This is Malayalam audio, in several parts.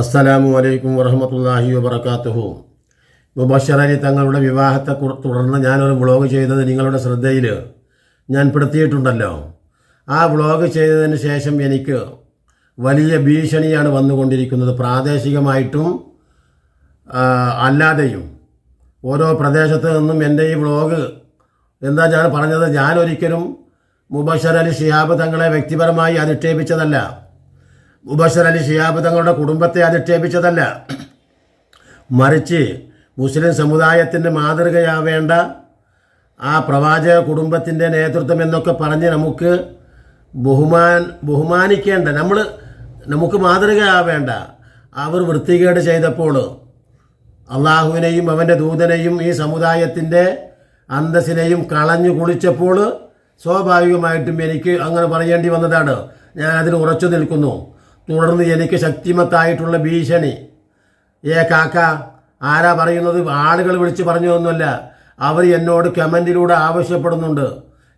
അസ്സലാമു അലൈക്കും വറഹമത്തല്ലാഹി വബർക്കാത്തുഹു മുബഷർ അലി തങ്ങളുടെ വിവാഹത്തെ തുടർന്ന് ഞാനൊരു വ്ളോഗ് ചെയ്തത് നിങ്ങളുടെ ശ്രദ്ധയിൽ ഞാൻ പെടുത്തിയിട്ടുണ്ടല്ലോ. ആ വ്ളോഗ് ചെയ്തതിന് ശേഷം എനിക്ക് വലിയ ഭീഷണിയാണ് വന്നുകൊണ്ടിരിക്കുന്നത്. പ്രാദേശികമായിട്ടും അല്ലാതെയും. ഓരോ പ്രദേശത്ത് നിന്നും എന്റെ ഈ വ്ളോഗ് എന്താ ഞാൻ പറഞ്ഞത്? ഞാനൊരിക്കലും മുബഷർ അലി ഷിഹാബ് തങ്ങളെ വ്യക്തിപരമായി അധിക്ഷേപിച്ചതല്ല മുബഷർ അലി ഷിയാബ് തങ്ങളുടെ കുടുംബത്തെ അധിക്ഷേപിച്ചതല്ല. മറിച്ച് മുസ്ലിം സമുദായത്തിന്റെ മാതൃകയാവേണ്ട ആ പ്രവാചക കുടുംബത്തിന്റെ നേതൃത്വം എന്നൊക്കെ പറഞ്ഞ് നമുക്ക് ബഹുമാൻ ബഹുമാനിക്കേണ്ട നമ്മൾ നമുക്ക് മാതൃകയാവേണ്ട. അവർ വൃത്തികേട് ചെയ്തപ്പോൾ അള്ളാഹുവിനെയും അവന്റെ ദൂതനെയും ഈ സമുദായത്തിന്റെ അന്തസ്സിനെയും കളഞ്ഞു കുളിച്ചപ്പോൾ സ്വാഭാവികമായിട്ടും എനിക്ക് അങ്ങനെ പറയേണ്ടി വന്നതാണ്. ഞാൻ അതിൽ ഉറച്ചു നിൽക്കുന്നു. തുടർന്ന് എനിക്ക് ശക്തിമത്തായിട്ടുള്ള ഭീഷണി. ഏ കാക്ക ആരാ പറയുന്നത്? ആളുകൾ വിളിച്ച് പറഞ്ഞതൊന്നുമല്ല. അവർ എന്നോട് കമന്റിലൂടെ ആവശ്യപ്പെടുന്നുണ്ട്.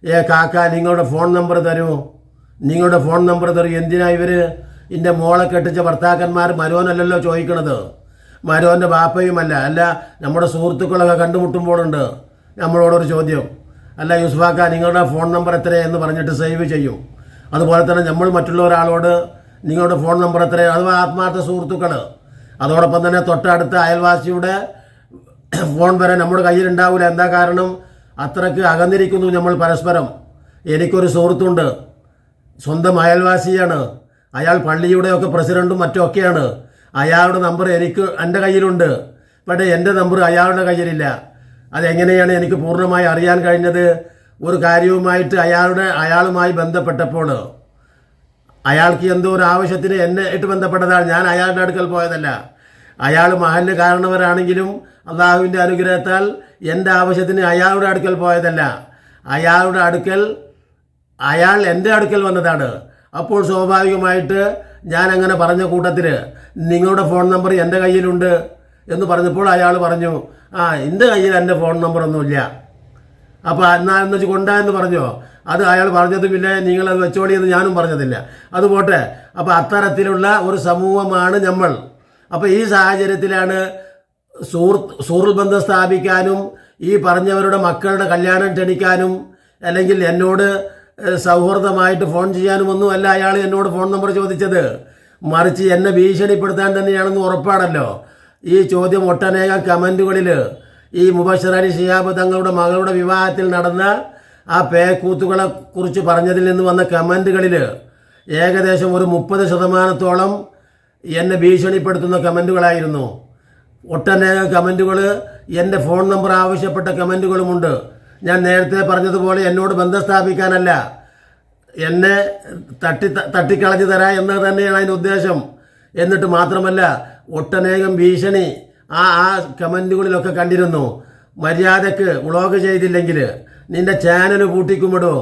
ഏ കാക്ക നിങ്ങളുടെ ഫോൺ നമ്പർ തരുമോ? നിങ്ങളുടെ ഫോൺ നമ്പർ തരൂ. എന്തിനാ ഇവർ എന്റെ മോളെ കെട്ടിച്ച ഭർത്താക്കന്മാർ മരോനല്ലല്ലോ ചോദിക്കണത്? മരോന്റെ ബാപ്പയുമല്ല. അല്ല നമ്മുടെ സുഹൃത്തുക്കളൊക്കെ കണ്ടുമുട്ടുമ്പോഴുണ്ട് നമ്മളോടൊരു ചോദ്യം. അല്ല യൂസ്ഫാക്ക നിങ്ങളുടെ ഫോൺ നമ്പർ എത്രയാ? എന്ന് പറഞ്ഞിട്ട് സേവ് ചെയ്യും. അതുപോലെ തന്നെ നമ്മൾ മറ്റുള്ള ഒരാളോട് നിങ്ങളുടെ ഫോൺ നമ്പർ എത്രയാണ് അഥവാ ആത്മാർത്ഥ സുഹൃത്തുക്കൾ അതോടൊപ്പം തന്നെ തൊട്ടടുത്ത അയൽവാസിയുടെ ഫോൺ വരെ നമ്മുടെ കയ്യിൽ ഉണ്ടാവില്ല എന്താ കാരണം? അത്രയ്ക്ക് അകന്നിരിക്കുന്നു നമ്മൾ പരസ്പരം. എനിക്കൊരു സുഹൃത്തുണ്ട്. സ്വന്തം അയൽവാസിയാണ്. അയാൾ പള്ളിയുടെയൊക്കെ പ്രസിഡന്റും മറ്റൊക്കെയാണ്. അയാളുടെ നമ്പർ എനിക്ക് എന്റെ കയ്യിലുണ്ട്. പക്ഷേ എന്റെ നമ്പർ അയാളുടെ കയ്യിലില്ല. അതെങ്ങനെയാണ് എനിക്ക് പൂർണമായി അറിയാൻ കഴിഞ്ഞത്? ഒരു കാര്യവുമായിട്ട് അയാളുടെ അയാളുമായി ബന്ധപ്പെട്ടപ്പോൾ അയാൾക്ക് എന്തോ ഒരു ആവശ്യത്തിന് എന്നെ ആയിട്ട് ബന്ധപ്പെട്ടതാണ്. ഞാൻ അയാളുടെ അടുക്കൽ പോയതല്ല. അയാൾ മഹല്ല് കാരണവരാണെങ്കിലും അള്ളാഹുവിന്റെ അനുഗ്രഹത്താൽ എന്റെ ആവശ്യത്തിന് അയാളുടെ അടുക്കൽ പോയതല്ല. അയാളുടെ അടുക്കൽ അയാൾ എന്റെ അടുക്കൽ വന്നതാണ്. അപ്പോൾ സ്വാഭാവികമായിട്ട് ഞാൻ അങ്ങനെ പറഞ്ഞ കൂട്ടത്തിൽ നിങ്ങളുടെ ഫോൺ നമ്പർ എന്റെ കയ്യിലുണ്ട് എന്ന് പറഞ്ഞപ്പോൾ അയാൾ പറഞ്ഞു ആ എന്റെ കയ്യിൽ എന്റെ ഫോൺ നമ്പറൊന്നുമില്ല. അപ്പോൾ എന്നാൽ എന്ന് വെച്ച് കൊണ്ടാ എന്ന് പറഞ്ഞോ? അത് അയാൾ പറഞ്ഞതുമില്ല നിങ്ങളത് വെച്ചോളി എന്ന് ഞാനും പറഞ്ഞതില്ല. അത് പോട്ടെ. അപ്പോൾ അത്തരത്തിലുള്ള ഒരു സമൂഹമാണ് നമ്മൾ. അപ്പോൾ ഈ സാഹചര്യത്തിലാണ് സുഹൃത്ത് സുഹൃത്ത് ബന്ധം സ്ഥാപിക്കാനും ഈ പറഞ്ഞവരുടെ മക്കളുടെ കല്യാണം ക്ഷണിക്കാനും അല്ലെങ്കിൽ എന്നോട് സൗഹൃദമായിട്ട് ഫോൺ ചെയ്യാനും ഒന്നും അല്ല അയാൾ എന്നോട് ഫോൺ നമ്പർ ചോദിച്ചത്. മറിച്ച് എന്നെ ഭീഷണിപ്പെടുത്താൻ തന്നെയാണെന്ന് ഉറപ്പാണല്ലോ. ഈ ചോദ്യം ഒട്ടനേകം കമന്റുകളിൽ ഈ മുബഷർ അലി ഷിയാബ് തങ്ങളുടെ മകളുടെ വിവാഹത്തിൽ നടന്ന ആ പേക്കൂത്തുകളെ കുറിച്ച് പറഞ്ഞതിൽ നിന്ന് വന്ന കമന്റുകളിൽ ഏകദേശം ഒരു മുപ്പത് ശതമാനത്തോളം എന്നെ ഭീഷണിപ്പെടുത്തുന്ന കമന്റുകളായിരുന്നു ഒട്ടനേകം കമന്റുകൾ എന്റെ ഫോൺ നമ്പർ ആവശ്യപ്പെട്ട കമന്റുകളുമുണ്ട് ഞാൻ നേരത്തെ പറഞ്ഞതുപോലെ എന്നോട് ബന്ധം സ്ഥാപിക്കാനല്ല. എന്നെ തട്ടി തട്ടിക്കളഞ്ഞു തരാ എന്നത് തന്നെയാണ് അതിന്റെ ഉദ്ദേശം. എന്നിട്ട് മാത്രമല്ല ഒട്ടനേകം ഭീഷണി ആ ആ കമന്റുകളിലൊക്കെ കണ്ടിരുന്നു. മര്യാദയ്ക്ക് വ്ളോഗ് ചെയ്തില്ലെങ്കിൽ നിന്റെ ചാനൽ പൂട്ടിക്കുമിടോ?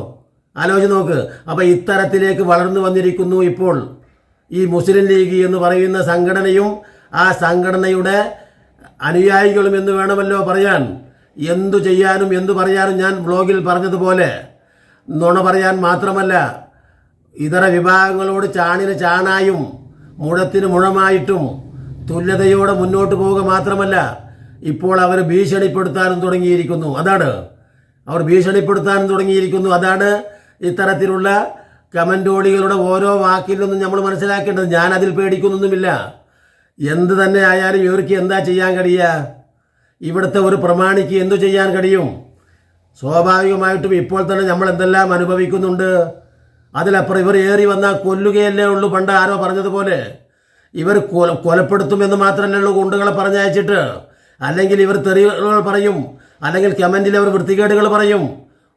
ആലോചിച്ച് നോക്ക്. അപ്പോൾ ഇത്തരത്തിലേക്ക് വളർന്നു വന്നിരിക്കുന്നു ഇപ്പോൾ ഈ മുസ്ലിം ലീഗ് എന്ന് പറയുന്ന സംഘടനയും ആ സംഘടനയുടെ അനുയായികളും എന്ന് വേണമല്ലോ പറയാൻ. എന്തു ചെയ്യാനും എന്തു പറയാനും ഞാൻ വ്ളോഗിൽ പറഞ്ഞതുപോലെ നുണ പറയാൻ മാത്രമല്ല ഇതര വിഭാഗങ്ങളോട് ചാണിന് ചാണായും മുഴത്തിന് മുഴമായിട്ടും തുല്യതയോടെ മുന്നോട്ട് പോവുക മാത്രമല്ല ഇപ്പോൾ അവർ ഭീഷണിപ്പെടുത്താനും തുടങ്ങിയിരിക്കുന്നു. അതാണ്. അവർ ഭീഷണിപ്പെടുത്താനും തുടങ്ങിയിരിക്കുന്നു. അതാണ് ഇത്തരത്തിലുള്ള കമന്റോളികളുടെ ഓരോ വാക്കിൽ നിന്നും നമ്മൾ മനസ്സിലാക്കേണ്ടത്. ഞാൻ അതിൽ പേടിക്കുന്നൊന്നുമില്ല. എന്ത് തന്നെ ആയാലും ഇവർക്ക് എന്താ ചെയ്യാൻ കഴിയുക? ഇവിടുത്തെ ഒരു പ്രമാണിക്ക് എന്തു ചെയ്യാൻ കഴിയും? സ്വാഭാവികമായിട്ടും ഇപ്പോൾ തന്നെ നമ്മൾ എന്തെല്ലാം അനുഭവിക്കുന്നുണ്ട്? അതിലപ്പുറം ഇവർ ഏറി വന്നാൽ കൊല്ലുകയല്ലേ ഉള്ളൂ. പണ്ട് ആരോ പറഞ്ഞതുപോലെ ഇവർ കൊല കൊലപ്പെടുത്തുമെന്ന് മാത്രമല്ലേ ഉള്ളൂ. ഗുണ്ടുകളെ പറഞ്ഞയച്ചിട്ട് അല്ലെങ്കിൽ ഇവർ തെറികൾ പറയും. അല്ലെങ്കിൽ കമന്റിൽ അവർ വൃത്തികേടുകൾ പറയും.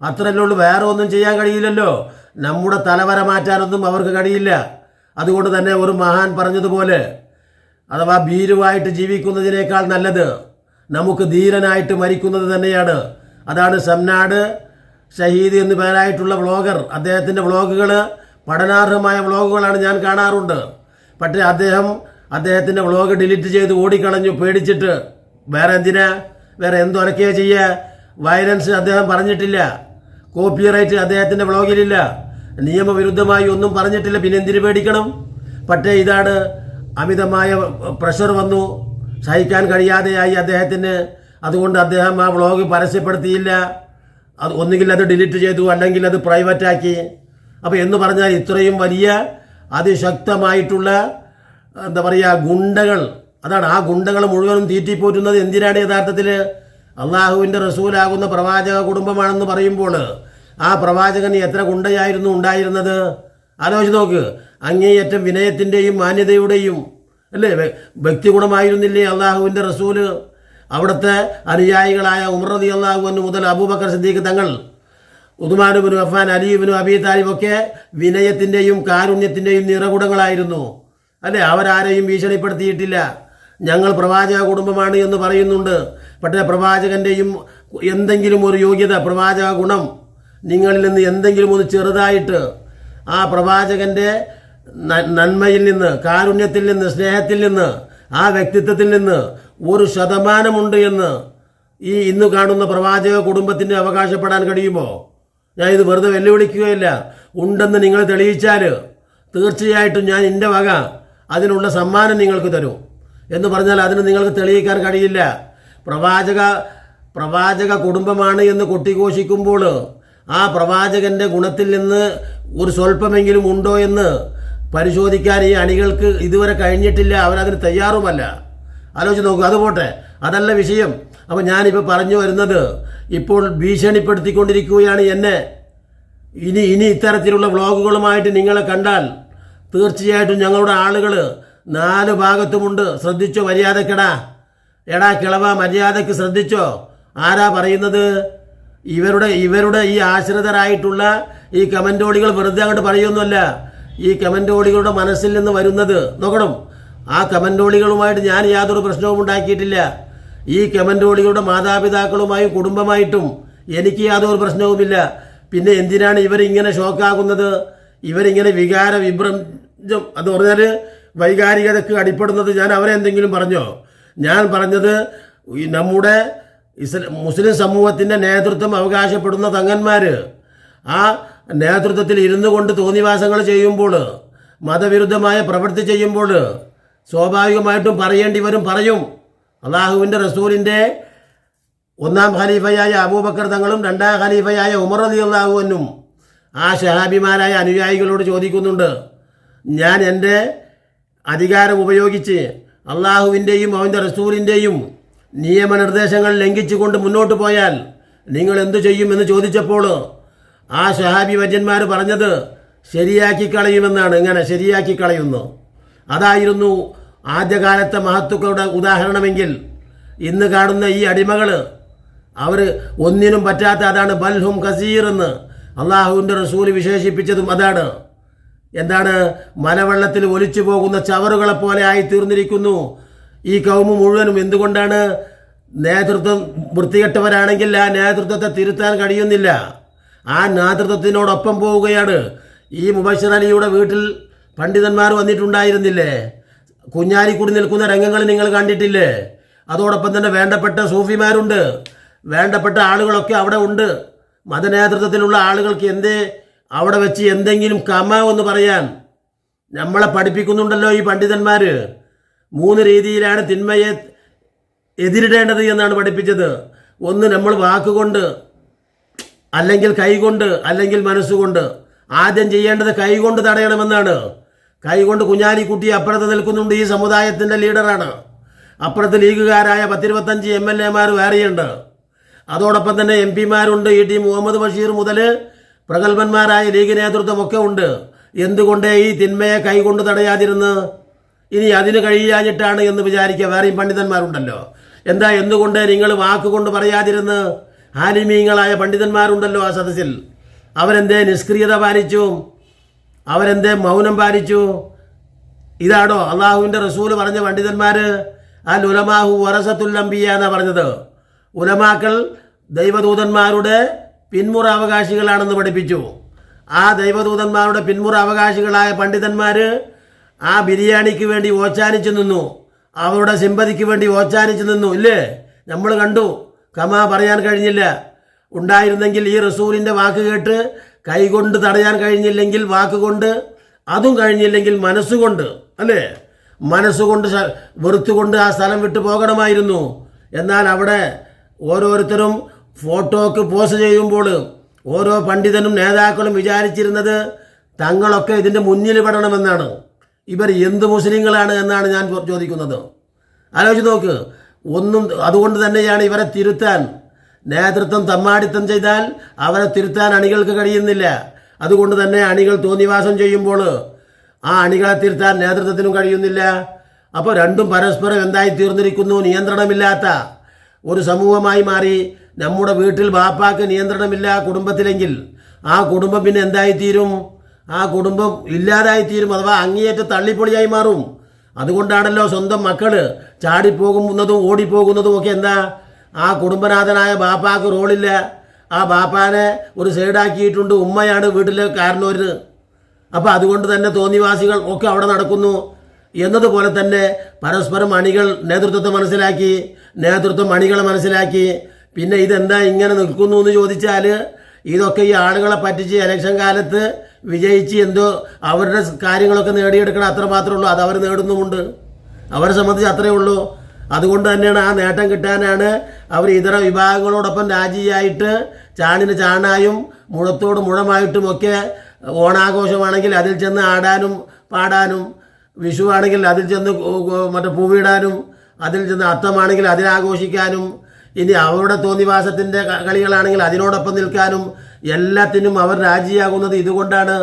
അത്രയല്ലേ ഉള്ളൂ. വേറെ ഒന്നും ചെയ്യാൻ കഴിയില്ലല്ലോ. നമ്മുടെ തലവര മാറ്റാനൊന്നും അവർക്ക് കഴിയില്ല. അതുകൊണ്ട് തന്നെ ഒരു മഹാൻ പറഞ്ഞതുപോലെ അഥവാ ഭീരുവായിട്ട് ജീവിക്കുന്നതിനേക്കാൾ നല്ലത് നമുക്ക് ധീരനായിട്ട് മരിക്കുന്നത് തന്നെയാണ്. അതാണ് സംനാട് ഷഹീദ് എന്നു പേരായിട്ടുള്ള വ്ളോഗർ. അദ്ദേഹത്തിന്റെ വ്ളോഗുകൾ പഠനാർഹമായ വ്ളോഗുകളാണ് ഞാൻ കാണാറുണ്ട്. പക്ഷേ അദ്ദേഹം അദ്ദേഹത്തിന്റെ വ്ളോഗ് ഡിലീറ്റ് ചെയ്ത് ഓടിക്കളഞ്ഞു പേടിച്ചിട്ട് വേറെ എന്തിനാ വേറെ എന്തൊലക്കെയാ ചെയ്യുക വയലൻസ് അദ്ദേഹം പറഞ്ഞിട്ടില്ല. കോപ്പിറൈറ്റ് അദ്ദേഹത്തിന്റെ വ്ളോഗിലില്ല നിയമവിരുദ്ധമായി ഒന്നും പറഞ്ഞിട്ടില്ല. പിന്നെ എന്തിനു പേടിക്കണം? പക്ഷേ ഇതാണ് അമിതമായ പ്രഷർ വന്നു. സഹിക്കാൻ കഴിയാതെയായി അദ്ദേഹത്തിന്. അതുകൊണ്ട് അദ്ദേഹം ആ വ്ളോഗ് പരസ്യപ്പെടുത്തിയില്ല. അത് ഒന്നുകിൽ അത് ഡിലീറ്റ് ചെയ്തു അല്ലെങ്കിൽ അത് പ്രൈവറ്റ് ആക്കി. അപ്പോൾ എന്ന് പറഞ്ഞാൽ ഇത്രയും വലിയ അതിശക്തമായിട്ടുള്ള എന്താ പറയുക ഗുണ്ടകൾ അതാണ് ആ ഗുണ്ടകൾ മുഴുവനും തീറ്റിപ്പോറ്റുന്നത് എന്തിനാണ് യഥാർത്ഥത്തിൽ അള്ളാഹുവിന്റെ റസൂലാകുന്ന പ്രവാചക കുടുംബമാണെന്ന് പറയുമ്പോൾ ആ പ്രവാചകൻ എത്ര ഗുണ്ടയായിരുന്നു ഉണ്ടായിരുന്നത്? ആലോചിച്ച് നോക്ക്. അങ്ങേയറ്റം വിനയത്തിന്റെയും മാന്യതയുടെയും അല്ലേ? വ്യക്തി വ്യക്തിഗുണമായിരുന്നില്ലേ അള്ളാഹുവിന്റെ റസൂൽ? അവിടുത്തെ അനുയായികളായ ഉമർ അള്ളാഹുവിന് അള്ളാഹു മുതൽ അബൂബക്കർ സിദ്ദീഖ് തങ്ങൾ ഉദുമാനുബിനും അഫാൻ അലിയുബിനും അബി താലിബൊക്കെ വിനയത്തിന്റെയും കാരുണ്യത്തിന്റെയും നിറകുടങ്ങളായിരുന്നു അല്ലേ? അവരാരെയും ഭീഷണിപ്പെടുത്തിയിട്ടില്ല. ഞങ്ങൾ പ്രവാചക കുടുംബമാണ് എന്ന് പറയുന്നുണ്ട്. പക്ഷേ പ്രവാചകന്റെയും എന്തെങ്കിലും ഒരു യോഗ്യത പ്രവാചക ഗുണം നിങ്ങളിൽ നിന്ന് എന്തെങ്കിലും ഒന്ന് ചെറുതായിട്ട് ആ പ്രവാചകന്റെ നന്മയിൽ നിന്ന് കാരുണ്യത്തിൽ നിന്ന് സ്നേഹത്തിൽ നിന്ന് ആ വ്യക്തിത്വത്തിൽ നിന്ന് ഒരു ശതമാനമുണ്ട് എന്ന് ഈ ഇന്ന് കാണുന്ന പ്രവാചക കുടുംബത്തിന് അവകാശപ്പെടാൻ കഴിയുമോ? ഞാൻ ഇത് വെറുതെ വെല്ലുവിളിക്കുകയില്ല. ഉണ്ടെന്ന് നിങ്ങൾ തെളിയിച്ചാൽ തീർച്ചയായിട്ടും ഞാൻ എന്റെ വക അതിനുള്ള സമ്മാനം നിങ്ങൾക്ക് തരും. എന്ന് പറഞ്ഞാൽ അതിന് നിങ്ങൾക്ക് തെളിയിക്കാൻ കഴിയില്ല. പ്രവാചക പ്രവാചക കുടുംബമാണ് എന്ന് കൊട്ടിഘോഷിക്കുമ്പോൾ ആ പ്രവാചകന്റെ ഗുണത്തിൽ നിന്ന് ഒരു സ്വല്പമെങ്കിലും ഉണ്ടോ എന്ന് പരിശോധിക്കാൻ ഈ അണികൾക്ക് ഇതുവരെ കഴിഞ്ഞിട്ടില്ല. അവരതിന് തയ്യാറുമല്ല. ആലോചിച്ച് നോക്കുക അത് പോട്ടെ. അതല്ല വിഷയം. അപ്പം ഞാനിപ്പോൾ പറഞ്ഞു വരുന്നത് ഇപ്പോൾ ഭീഷണിപ്പെടുത്തിക്കൊണ്ടിരിക്കുകയാണ് എന്നെ. ഇനി ഇനി ഇത്തരത്തിലുള്ള വ്ളോഗുകളുമായിട്ട് നിങ്ങളെ കണ്ടാൽ തീർച്ചയായിട്ടും ഞങ്ങളുടെ ആളുകൾ നാല് ഭാഗത്തുമുണ്ട്. ശ്രദ്ധിച്ചോ മര്യാദക്കെടാ. എടാ കിളവ മര്യാദയ്ക്ക് ശ്രദ്ധിച്ചോ. ആരാ പറയുന്നത്? ഇവരുടെ ഇവരുടെ ഈ ആശ്രിതരായിട്ടുള്ള ഈ കമന്റോളികൾ വെറുതെ അങ്ങോട്ട് പറയുന്നല്ല ഈ കമന്റോളികളുടെ മനസ്സിൽ നിന്ന് വരുന്നത് നോക്കണം. ആ കമന്റോളികളുമായിട്ട് ഞാൻ യാതൊരു പ്രശ്നവും ഉണ്ടാക്കിയിട്ടില്ല. ഈ കമന്റോളികളുടെ മാതാപിതാക്കളുമായും കുടുംബമായിട്ടും എനിക്ക് യാതൊരു പ്രശ്നവുമില്ല. പിന്നെ എന്തിനാണ് ഇവരിങ്ങനെ ഷോക്കാകുന്നത്? ഇവരിങ്ങനെ വികാര വിഭ്രം എന്ന് പറഞ്ഞാൽ വൈകാരികതയ്ക്ക് അടിപ്പെടുന്നത് ഞാൻ അവരെ എന്തെങ്കിലും പറഞ്ഞോ? ഞാൻ പറഞ്ഞത് നമ്മുടെ മുസ്ലിം സമൂഹത്തിന്റെ നേതൃത്വം അവകാശപ്പെടുന്ന തങ്ങന്മാർ ആ നേതൃത്വത്തിൽ ഇരുന്നു കൊണ്ട് തോന്നിവാസങ്ങൾ ചെയ്യുമ്പോൾ മതവിരുദ്ധമായ പ്രവൃത്തി ചെയ്യുമ്പോൾ സ്വാഭാവികമായിട്ടും പറയേണ്ടി വരും പറയും. അള്ളാഹുവിന്റെ റസൂലിന്റെ ഒന്നാം ഖലീഫയായ അബൂബക്കർ തങ്ങളും രണ്ടാം ഖലീഫയായ ഉമർ അലി അള്ളാഹുവനും ആ ഷഹാബിമാരായ അനുയായികളോട് ചോദിക്കുന്നുണ്ട് ഞാൻ എന്റെ അധികാരം ഉപയോഗിച്ച് അള്ളാഹുവിന്റെയും അവന്റെ റസൂലിന്റെയും നിയമനിർദ്ദേശങ്ങൾ ലംഘിച്ചുകൊണ്ട് മുന്നോട്ട് പോയാൽ നിങ്ങൾ എന്തു ചെയ്യും എന്ന് ചോദിച്ചപ്പോൾ ആ ഷഹാബി വര്യന്മാർ പറഞ്ഞത് ശരിയാക്കി കളയുമെന്നാണ്. ഇങ്ങനെ ശരിയാക്കി കളയുന്നു? അതായിരുന്നു ആദ്യകാലത്തെ മഹത്തുക്കളുടെ ഉദാഹരണമെങ്കിൽ ഇന്ന് കാണുന്ന ഈ അടിമകൾ അവർ ഒന്നിനും പറ്റാത്ത അതാണ് ബൽഹും കസീർ എന്ന് അള്ളാഹുവിന്റെ റസൂൽ വിശേഷിപ്പിച്ചതും അതാണ്. എന്താണ് മലവെള്ളത്തിൽ ഒലിച്ചു പോകുന്ന ചവറുകളെ പോലെ ആയി തീർന്നിരിക്കുന്നു ഈ കൗമ മുഴുവനും എന്തുകൊണ്ടാണ് നേതൃത്വം വൃത്തികെട്ടവരാണെങ്കിൽ ആ നേതൃത്വത്തെ തിരുത്താൻ കഴിയുന്നില്ല. ആ നേതൃത്വത്തിനോടൊപ്പം പോവുകയാണ്. ഈ മുബഷർ അലിയുടെ വീട്ടിൽ പണ്ഡിതന്മാർ വന്നിട്ടുണ്ടായിരുന്നില്ലേ? കുഞ്ഞാലിക്കുടി നിൽക്കുന്ന രംഗങ്ങൾ നിങ്ങൾ കണ്ടിട്ടില്ലേ? അതോടൊപ്പം തന്നെ വേണ്ടപ്പെട്ട സൂഫിമാരുണ്ട്. വേണ്ടപ്പെട്ട ആളുകളൊക്കെ അവിടെ ഉണ്ട്. മതനേതൃത്വത്തിലുള്ള ആളുകൾക്ക് എന്തേ അവിടെ വെച്ച് എന്തെങ്കിലും കമ എന്ന് പറയാൻ നമ്മളെ പഠിപ്പിക്കുന്നുണ്ടല്ലോ ഈ പണ്ഡിതന്മാർ മൂന്ന് രീതിയിലാണ് തിന്മയെ എതിരിടേണ്ടത് എന്നാണ് പഠിപ്പിച്ചത്. ഒന്ന് നമ്മൾ വാക്കുകൊണ്ട് അല്ലെങ്കിൽ കൈകൊണ്ട് അല്ലെങ്കിൽ മനസ്സുകൊണ്ട്. ആദ്യം ചെയ്യേണ്ടത് കൈകൊണ്ട് തടയണമെന്നാണ്. കൈകൊണ്ട് കുഞ്ഞാലിക്കുട്ടി അപ്പുറത്ത് നിൽക്കുന്നുണ്ട് ഈ സമുദായത്തിന്റെ ലീഡറാണ്. അപ്പുറത്ത് ലീഗുകാരായ പത്തിരുപത്തഞ്ച് എം എൽ എമാർ വേറെയുണ്ട്. അതോടൊപ്പം തന്നെ എം പിമാരുണ്ട് ഇ ടി മുഹമ്മദ് ബഷീർ മുതൽ പ്രഗത്ഭന്മാരായ ലീഗ് നേതൃത്വമൊക്കെ ഉണ്ട്. എന്തുകൊണ്ട് ഈ തിന്മയെ കൈകൊണ്ട് തടയാതിരുന്ന്? ഇനി അതിന് കഴിയാഞ്ഞിട്ടാണ് എന്ന് വിചാരിക്കുക വേറെയും പണ്ഡിതന്മാരുണ്ടല്ലോ. എന്താ എന്തുകൊണ്ട് നിങ്ങൾ വാക്കുകൊണ്ട് പറയാതിരുന്ന്? ആലിമീങ്ങളായ പണ്ഡിതന്മാരുണ്ടല്ലോ ആ സദസ്സിൽ. അവരെന്തേ നിഷ്ക്രിയത പാലിച്ചു? അവരെന്തേ മൗനം പാലിച്ചു? ഇതാണോ അള്ളാഹുവിന്റെ റസൂൽ പറഞ്ഞ പണ്ഡിതന്മാർ ആ ഉലമാഹു വറസത്തുല്ലംബിയ എന്നാണ് പറഞ്ഞത്. ഉലമാക്കൾ ദൈവദൂതന്മാരുടെ പിന്മുറ അവകാശികളാണെന്ന് പഠിപ്പിച്ചു. ആ ദൈവദൂതന്മാരുടെ പിന്മുറ അവകാശികളായ പണ്ഡിതന്മാർ ആ ബിരിയാണിക്ക് വേണ്ടി ഓച്ചാനിച്ചു നിന്നു. അവരുടെ സിമ്പതിക്ക് വേണ്ടി ഓച്ചാനിച്ചു നിന്നു. ഇല്ലേ? നമ്മൾ കണ്ടു. കമ പറയാൻ കഴിഞ്ഞില്ല. ഉണ്ടായിരുന്നെങ്കിൽ ഈ റസൂലിന്റെ വാക്ക് കേട്ട് കൈകൊണ്ട് തടയാൻ കഴിഞ്ഞില്ലെങ്കിൽ വാക്കുകൊണ്ട് അതും കഴിഞ്ഞില്ലെങ്കിൽ മനസ്സുകൊണ്ട് അല്ലേ? മനസ്സുകൊണ്ട് വെറുത്തുകൊണ്ട് ആ സ്ഥലം വിട്ടു പോകണമായിരുന്നു. എന്നാൽ അവിടെ ഓരോരുത്തരും ഫോട്ടോക്ക് പോസ്റ്റ് ചെയ്യുമ്പോൾ ഓരോ പണ്ഡിതനും നേതാക്കളും വിചാരിച്ചിരുന്നത് തങ്ങളൊക്കെ ഇതിന്റെ മുന്നിൽ പെടണമെന്നാണ്. ഇവർ എന്ത് മുസ്ലിങ്ങളാണ് എന്നാണ് ഞാൻ ചോദിക്കുന്നത്. ആലോചിച്ച് നോക്ക്. ഒന്നും അതുകൊണ്ട് തന്നെയാണ് ഇവരെ തിരുത്താൻ. നേതൃത്വം തമ്മാടിത്തം ചെയ്താൽ അവരെ തിരുത്താൻ അണികൾക്ക് കഴിയുന്നില്ല. അതുകൊണ്ട് തന്നെ അണികൾ തോന്നിവാസം ചെയ്യുമ്പോൾ ആ അണികളെ തിരുത്താൻ നേതൃത്വത്തിനും കഴിയുന്നില്ല. അപ്പോൾ രണ്ടും പരസ്പരം എന്തായി തീർന്നിരിക്കുന്നു നിയന്ത്രണമില്ലാത്ത ഒരു സമൂഹമായി മാറി നമ്മുടെ വീട്ടിൽ ബാപ്പാക്ക് നിയന്ത്രണമില്ല കുടുംബത്തിലെങ്കിൽ ആ കുടുംബം പിന്നെ എന്തായിത്തീരും? ആ കുടുംബം ഇല്ലാതായിത്തീരും അഥവാ അങ്ങേയറ്റ തള്ളിപ്പൊളിയായി മാറും. അതുകൊണ്ടാണല്ലോ സ്വന്തം മക്കൾ ചാടിപ്പോകുന്നതും ഓടിപ്പോകുന്നതും ഒക്കെ എന്താ? ആ കുടുംബനാഥനായ ബാപ്പാക്ക് റോളില്ല. ആ ബാപ്പാനെ ഒരു സൈഡാക്കിയിട്ടുണ്ട് ഉമ്മയാണ് വീട്ടിലെ കാരണവര്. അപ്പോൾ അതുകൊണ്ട് തന്നെ തോന്നിവാസികൾ ഒക്കെ അവിടെ നടക്കുന്നു. എന്നതുപോലെ തന്നെ പരസ്പരം അണികൾ നേതൃത്വത്തെ മനസ്സിലാക്കി നേതൃത്വം അണികളെ മനസ്സിലാക്കി പിന്നെ ഇതെന്താ ഇങ്ങനെ നിൽക്കുന്നു എന്ന് ചോദിച്ചാൽ ഇതൊക്കെ ഈ ആളുകളെ പറ്റിച്ച് ഇലക്ഷൻ കാലത്ത് വിജയിച്ച് എന്തോ അവരുടെ കാര്യങ്ങളൊക്കെ നേടിയെടുക്കണം അത്ര മാത്രമേ ഉള്ളൂ. അത് അവർ നേടുന്നുമുണ്ട്. അവരെ സംബന്ധിച്ച് അത്രയേ ഉള്ളൂ. അതുകൊണ്ട് തന്നെയാണ് ആ നേട്ടം കിട്ടാനാണ് അവർ ഇതര വിഭാഗങ്ങളോടൊപ്പം രാജിയായിട്ട് ചാണിന് ചാണായും മുഴത്തോട് മുഴമായിട്ടുമൊക്കെ ഓണാഘോഷമാണെങ്കിൽ അതിൽ ചെന്ന് ആടാനും പാടാനും വിഷു ആണെങ്കിൽ അതിൽ ചെന്ന് മറ്റേ പൂവിടാനും അതിൽ ചെന്ന് അത്തമാണെങ്കിൽ അതിനാഘോഷിക്കാനും ഇനി അവരുടെ തോന്നിവാസത്തിന്റെ കളികളാണെങ്കിൽ അതിനോടൊപ്പം നിൽക്കാനും എല്ലാത്തിനും അവർ രാജിയാകുന്നത് ഇതുകൊണ്ടാണ്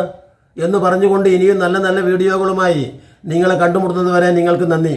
എന്ന് പറഞ്ഞുകൊണ്ട് ഇനിയും നല്ല നല്ല വീഡിയോകളുമായി നിങ്ങളെ കണ്ടുമുട്ടുന്നത് വരെ നിങ്ങൾക്ക് നന്ദി.